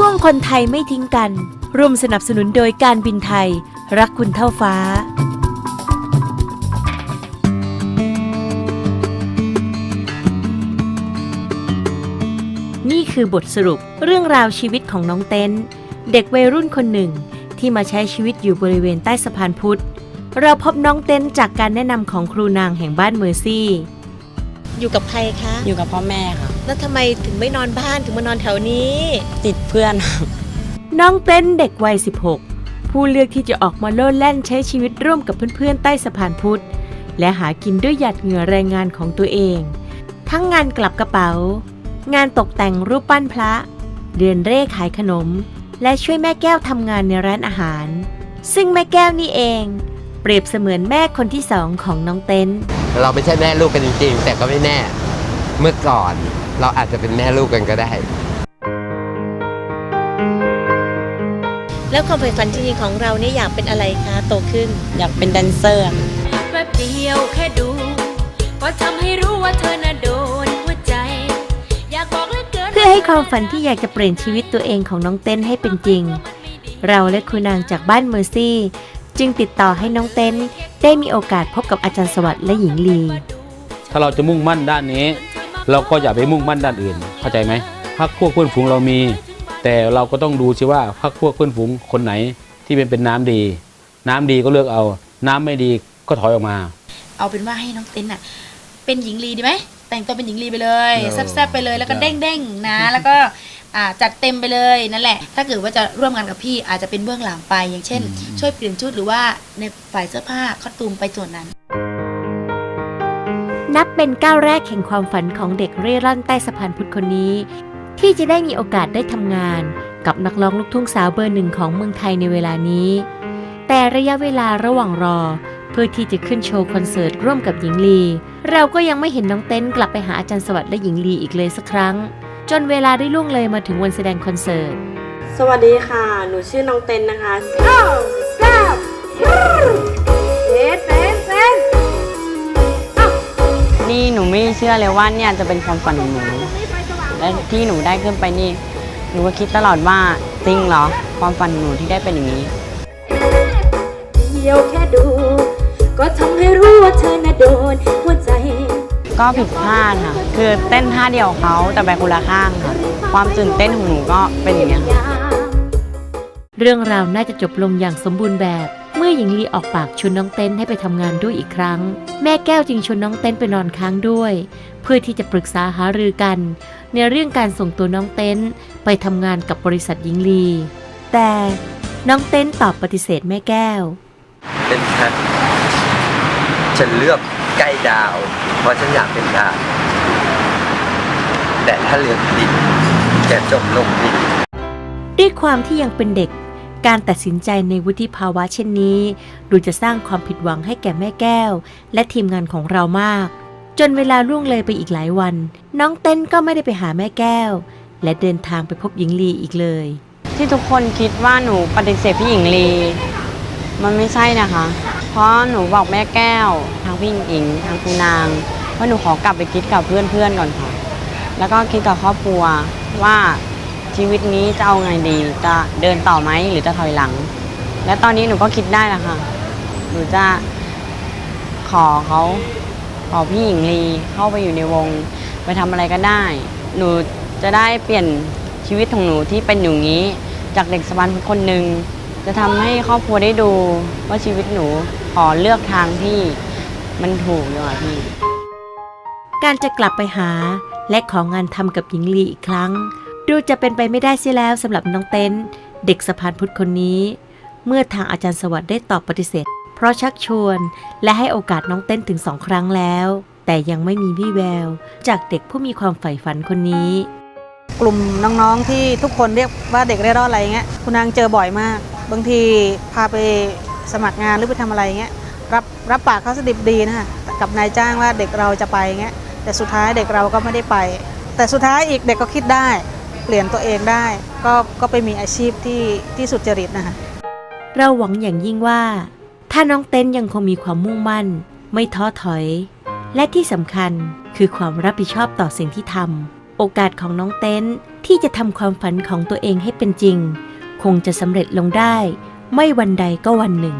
ช่วงคนไทยไม่ทิ้งกัน ร่วมสนับสนุนโดยการบินไทย รักคุณเท่าฟ้า นี่คือบทสรุปเรื่องราวชีวิตของน้องเต้น เด็กวัยรุ่นคนหนึ่งที่มาใช้ชีวิตอยู่บริเวณใต้สะพานพุทธ เราพบน้องเต้นจากการแนะนำของครูนางแห่งบ้านเมอร์ซี่ อยู่กับใครคะ อยู่กับพ่อแม่ค่ะ แล้วทำไมถึงไม่นอนบ้านถึงมานอนแถวนี้ ติดเพื่อน น้องเต้นเด็กวัย 16 ผู้เลือกที่จะออกมาโลดแล่นใช้ชีวิตร่วมกับเพื่อนๆ ใต้สะพานพุทธ และหากินด้วยหยาดเหงื่อแรงงานของตัวเอง ทั้งงานกลับกระเป๋า งานตกแต่งรูปปั้นพระ เดินเร่ขายขนม และช่วยแม่แก้วทำงานในร้านอาหาร ซึ่งแม่แก้วนี่เอง เปรียบเสมือนแม่คนที่สองของน้องเต้น เราไม่ใช่แม่ลูกกันจริงๆ แต่ก็ไม่แน่ เมื่อก่อน เราอาจจะเป็นแม่ลูกกันก็ได้ แล้วความใฝ่ฝันจริงๆของเราเนี่ยอยากเป็นอะไรคะโตขึ้น อยากเป็นแดนเซอร์ค่ะแป๊บเดียวแค่ดู ก็ทำให้รู้ว่าเธอน่ะโดนหัวใจ อยากบอกเหลือเกิน เพื่อให้ความฝันที่อยากจะเปลี่ยนชีวิตตัวเองของน้องเต้นให้เป็นจริง เราและครูนางจากบ้านเมอร์ซี่ จึงติดต่อให้น้องเต้นได้มีโอกาสพบกับอาจารย์สวัสดิ์และหญิงลี ถ้าเราจะมุ่งมั่นด้านนี้ เราก็อย่าไปมุ่งมั่นด้านอื่น เข้าใจไหมพักพวกเพื่อนฝูงเรามี แต่เราก็ต้องดูสิว่าพักพวกเพื่อนฝูงคนไหนที่เป็นเป็นน้ำดี น้ำดีก็เลือกเอา น้ำไม่ดีก็ถอยออกมา เอาเป็นว่าให้น้องเต้นน่ะ เป็นหญิงลีดีไหมแต่งตัวเป็นหญิงลีไปเลยเออแซ่บๆไปเลยแล้วก็ได้เด้งๆนะ แล้วก็อ่าจัดเต็มไปเลยนั่นแหละ ถ้าเกิดว่าจะร่วมงานกับพี่อาจจะเป็นเบื้องหลังไปอย่างเช่น ช่วยเปลี่ยนชุดหรือว่าในฝ่ายเสื้อผ้าคอสตูมไปส่วนนั้น นับเป็นก้าวแรกแห่งความฝันของเด็กเร่ร่อนใต้สะพานพุทธคนนี้ ที่จะได้มีโอกาสได้ทำงาน กับนักร้องลูกทุ่งสาวเบอร์หนึ่งของเมืองไทยในเวลานี้ แต่ระยะเวลาระหว่างรอ เพื่อที่จะขึ้นโชว์คอนเสิร์ตร่วมกับหญิงลี เราก็ยังไม่เห็นน้องเต้นกลับไปหาอาจารย์สวัสดิ์และหญิงลีอีกเลยสักครั้ง จนเวลาได้ล่วงเลยมาถึงวันแสดงคอนเสิร์ตสวัสดีค่ะ หนูชื่อน้องเต้นนะคะเต้นเต้นเต้น นี่หนูไม่เชื่อเลยว่าเนี่ยจะเป็นความฝันของหนูและที่หนูได้ขึ้นไปนี่หนูก็คิดตลอดว่าจริงเหรอ ความฝันของหนูที่ได้เป็นอย่างนี้เดียวแค่ดู ก็ทำให้รู้ว่าเธอน่ะโดนหัวใจ ก็ผิดพลาดค่ะ คือเต้นท่าเดียวเขาแต่ไปคนละข้างค่ะ ความตื่นเต้นของหนูก็เป็นอย่างนี้ยค่ะเรื่องราวน่าจะจบลงอย่างสมบูรณ์แบบ เมื่อหญิงลีออกปากชวนน้องเต้นให้ไปทำงานด้วยอีกครั้ง แม่แก้วจึงชวนน้องเต้นไปนอนค้างด้วย เพื่อที่จะปรึกษาหารือกัน ในเรื่องการส่งตัวน้องเต้นไปทำงานกับบริษัทหญิงลี แต่น้องเต้นตอบปฏิเสธแม่แก้ว เป็นฉันฉันเลือกใกล้ดาว เพราะฉันอยากเป็นดาว แต่ถ้าเลือกดินแกจมลงดินด้วยความที่ยังเป็นเด็ก การตัดสินใจในวุฒิภาวะเช่นนี้ ดูจะสร้างความผิดหวังให้แก่แม่แก้ว และทีมงานของเรามาก จนเวลาล่วงเลยไปอีกหลายวัน น้องเต้นก็ไม่ได้ไปหาแม่แก้ว และเดินทางไปพบหญิงลีอีกเลย ที่ทุกคนคิดว่าหนูปฏิเสธพี่หญิงลี มันไม่ใช่นะคะ เพราะหนูบอกแม่แก้วทางพี่หญิงทางคุณนางว่าหนูขอกลับไปคิดกับเพื่อนๆก่อนค่ะ แล้วก็คิดกับครอบครัวว่า ชีวิตนี้จะเอาไงดี จะเดินต่อไหมหรือจะถอยหลัง และตอนนี้หนูก็คิดได้แล้วค่ะ หนูจะขอเขาขอพี่หญิงลีเข้าไปอยู่ในวง ไปทำอะไรก็ได้ หนูจะได้เปลี่ยนชีวิตของหนูที่เป็นอย่างนี้ จากเด็กสะพานคนหนึ่งจะทำให้ครอบครัวได้ดูว่าชีวิตหนูขอเลือกทางที่มันถูกดีกว่าพี่ การจะกลับไปหาและของานทำกับหญิงลีอีกครั้ง ดูจะเป็นไปไม่ได้เสียแล้วสำหรับน้องเต้น เด็กสะพานพุทธคนนี้ เมื่อทางอาจารย์สวัสดิ์ได้ตอบปฏิเสธ เพราะชักชวนและให้โอกาสน้องเต้นถึงสองครั้งแล้ว แต่ยังไม่มีวี่แวว จากเด็กผู้มีความใฝ่ฝันคนนี้ กลุ่มน้องๆที่ทุกคนเรียกว่าเด็กเร่ร่อนอะไรเงี้ยคุณนางเจอบ่อยมาก บางทีพาไปสมัครงานหรือไปทำอะไรเงี้ยรับรับปากเขาสดิบดีนะคะกับนายจ้างว่าเด็กเราจะไปเงี้ยแต่สุดท้ายเด็กเราก็ไม่ได้ไป แต่สุดท้ายอีกเด็กก็คิดได้ เปลี่ยนตัวเองได้ ก็ก็ไปมีอาชีพที่ที่สุจริตนะคะเราหวังอย่างยิ่งว่า ถ้าน้องเต้นยังคงมีความมุ่งมั่น ไม่ท้อถอย และที่สำคัญคือความรับผิดชอบต่อสิ่งที่ทำโอกาสของน้องเต้นที่จะทำความฝันของตัวเองให้เป็นจริง คงจะสำเร็จลงได้ ไม่วันใดก็วันหนึ่ง